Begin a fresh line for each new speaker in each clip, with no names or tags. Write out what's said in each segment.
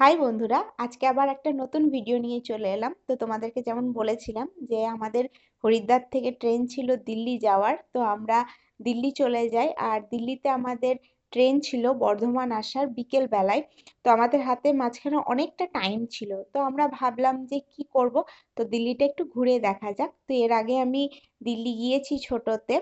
High বন্ধুরা, আজকে আবার একটা নতুন ভিডিও নিয়ে চলে এলাম। তো তোমাদেরকে যেমন বলেছিলাম যে আমাদের হরিদ্বার থেকে ট্রেন ছিল দিল্লি যাওয়ার, তো আমরা দিল্লি চলে যাই। আর দিল্লিতে আমাদের ট্রেন ছিল বর্ধমান আসার বিকেল বেলায়। তো আমাদের হাতে মাঝখানে অনেকটা টাইম ছিল। তো আমরা ভাবলাম যে কি করব? তো দিল্লিটা একটু ঘুরে দেখা যাক। তো এর আগে আমি দিল্লি গিয়েছি ছোটতে।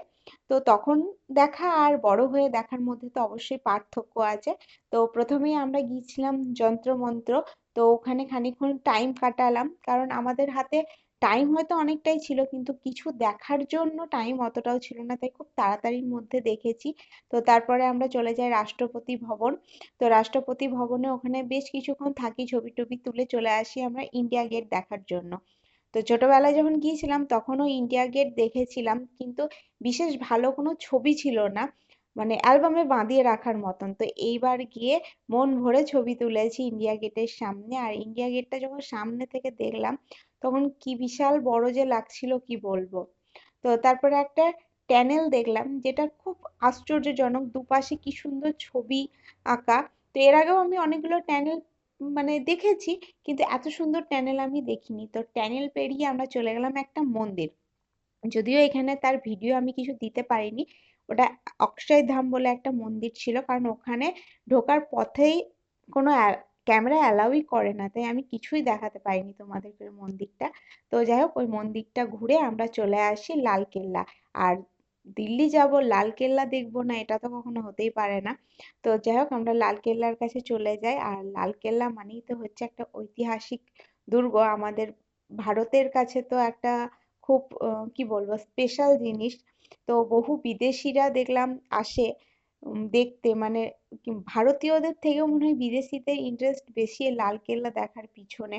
তো তখন দেখা আর বড় হয়ে দেখার মধ্যে তো অবশ্যই পার্থক্য আছে। তো প্রথমেই আমরা গিয়েছিলাম যন্ত্রমন্ত্র, তো ওখানে খানিকক্ষণ টাইম কাটালাম। কারণ আমাদের হাতে টাইম হয়তো অনেকটাই ছিল, কিন্তু কিছু দেখার জন্য টাইম অতটাও ছিল না, তাই খুব তাড়াতাড়ির মধ্যে দেখেছি। তো তারপরে আমরা চলে যাই রাষ্ট্রপতি ভবন। তো রাষ্ট্রপতি ভবনে ওখানে বেশ কিছুক্ষণ থাকি, ছবি টবি তুলে চলে আসি আমরা ইন্ডিয়া গেট দেখার জন্য। তো ছোটবেলায় যখন গিয়েছিলাম, তখনও ইন্ডিয়া গেট দেখেছিলাম, কিন্তু বিশেষ ভালো কোনো ছবি ছিল না মানে অ্যালবামে বাঁধিয়ে রাখার মতন। তো এইবার গিয়ে মন ভরে ছবি তুলেছি ইন্ডিয়া গেটের সামনে, আর ইন্ডিয়া গেটটা যখন সামনে থেকে দেখলাম, তখন কি বিশাল বড় যে লাগছিল কি বলব। তো তারপরে একটা ট্যানেল দেখলাম, যেটা খুব আশ্চর্যজনক, দুপাশে কি সুন্দর ছবি আঁকা। তো এর আগেও আমি অনেকগুলো ট্যানেল মানে দেখেছি কিন্তু এত সুন্দর ট্যানেল আমি দেখিনি। তো ট্যানেল পেরিয়ে আমরা চলে গেলাম একটা মন্দির। যদিও এখানে তার ভিডিও আমি কিছু দিতে পারিনি। ওটা অক্ষয় ধাম বলে একটা মন্দির ছিল কারণ ওখানে ঢোকার পথেই কোনো ক্যামেরা অ্যালাউই করে না। তাই আমি কিছুই দেখাতে পারিনি তোমাদেরকে মন্দিরটা। তো যাই হোক, ওই মন্দিরটা ঘুরে আমরা চলে আসি লালকেল্লা আর দিল্লি যাব লালকেল্লা দেখব না, এটা তো কখনো হতেই পারে না। তো যাই হোক, আমরা লালকেল্লার কাছে চলে যাই। আর লালকেল্লা মানেই তো হচ্ছে একটা ঐতিহাসিক দুর্গ। আমাদের ভারতের কাছে তো একটা খুব কি বলব স্পেশাল জিনিস। তো বহু বিদেশিরা দেখলাম আসে দেখতে। মানে ভারতীয়দের থেকেও মনে হয় বিদেশিদের ইন্টারেস্ট বেশি লালকেল্লা দেখার পিছনে।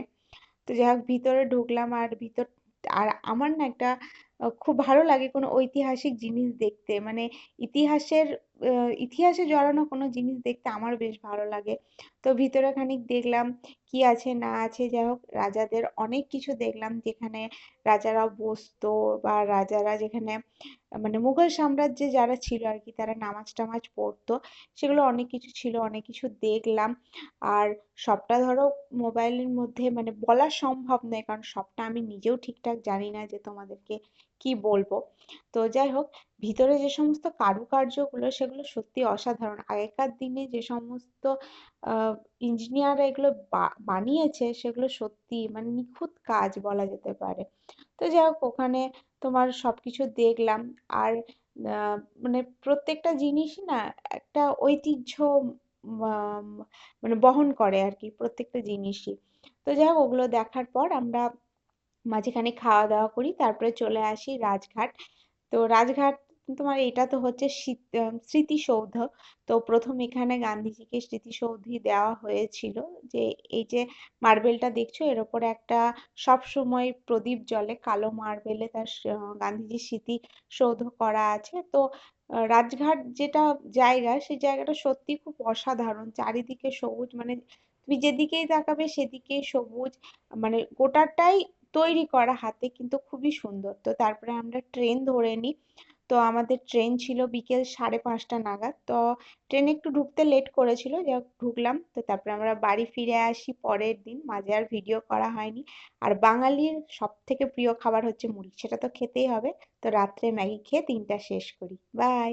তো যাই হোক, ভিতরে ঢুকলাম আর ভিতর, আর আমার না একটা খুব ভালো লাগে কোনো ঐতিহাসিক জিনিস দেখতে। মানে ইতিহাসের ইতিহাসে জড়ানো কোনো জিনিস দেখতে আমার বেশ ভালো লাগে। তো ভিতরে খানিক দেখলাম কি আছে না আছে, যাই হোক রাজাদের অনেক কিছু দেখলাম যেখানে রাজারা বসতো বা রাজারা যেখানে মানে মুঘল সাম্রাজ্যে যারা ছিল আর কি তারা নামাজ টামাজ পড়তো, সেগুলো অনেক কিছু ছিল, অনেক কিছু দেখলাম। আর সবটা ধরো মোবাইলের মধ্যে মানে বলা সম্ভব নয়, কারণ সবটা আমি নিজেও ঠিকঠাক জানি না যে তোমাদেরকে কি বলব। তো যাই হোক ভিতরে যে সমস্ত কারুকার্যগুলো, সেগুলো সত্যি অসাধারণ। আগেকার দিনে যে সমস্ত ইঞ্জিনিয়াররা এগুলো বানিয়েছে, সেগুলো সত্যি মানে নিখুঁত কাজ বলা যেতে পারে। তো যাই হোক, ওখানে তোমার সব কিছু দেখলাম। আর মানে প্রত্যেকটা জিনিসই না একটা ঐতিহ্য মানে বহন করে আর কি প্রত্যেকটা জিনিসই। তো যাই হোক, ওগুলো দেখার পর আমরা মাঝখানে খাওয়া দাওয়া করি, তারপরে চলে আসি রাজঘাট। তো রাজঘাট তোমার এটা তো হচ্ছে স্মৃতিসৌধ। তো প্রথম এখানে গান্ধীজিকে স্মৃতিসৌধই দেওয়া হয়েছিল যে, এই যে মার্বেলটা দেখছ, এর ওপরে একটা সব সময় প্রদীপ জ্বলে, কালো মার্বেলে তার গান্ধীজির স্মৃতিসৌধ করা আছে। তো রাজঘাট যেটা জায়গা, সেই জায়গাটা সত্যি খুব অসাধারণ। চারিদিকে সবুজ মানে তুমি যেদিকেই তাকাবে সেদিকেই সবুজ মানে গোটাটাই তৈরি করা হাতে, কিন্তু খুবই সুন্দর। তো তারপরে আমরা ট্রেন ধরে নিই। তো আমাদের ট্রেন ছিল বিকেল সাড়ে পাঁচটা নাগাদ। তো ট্রেন একটু ঢুকতে লেট করেছিল, যাই ঢুকলাম। তো তারপরে আমরা বাড়ি ফিরে আসি পরের দিন, মাঝে আর ভিডিও করা হয়নি। আর বাঙালির সব থেকে প্রিয় খাবার হচ্ছে মুড়ি, সেটা তো খেতেই হবে। তো রাত্রে ম্যাগি খেয়ে দিনটা শেষ করি। বাই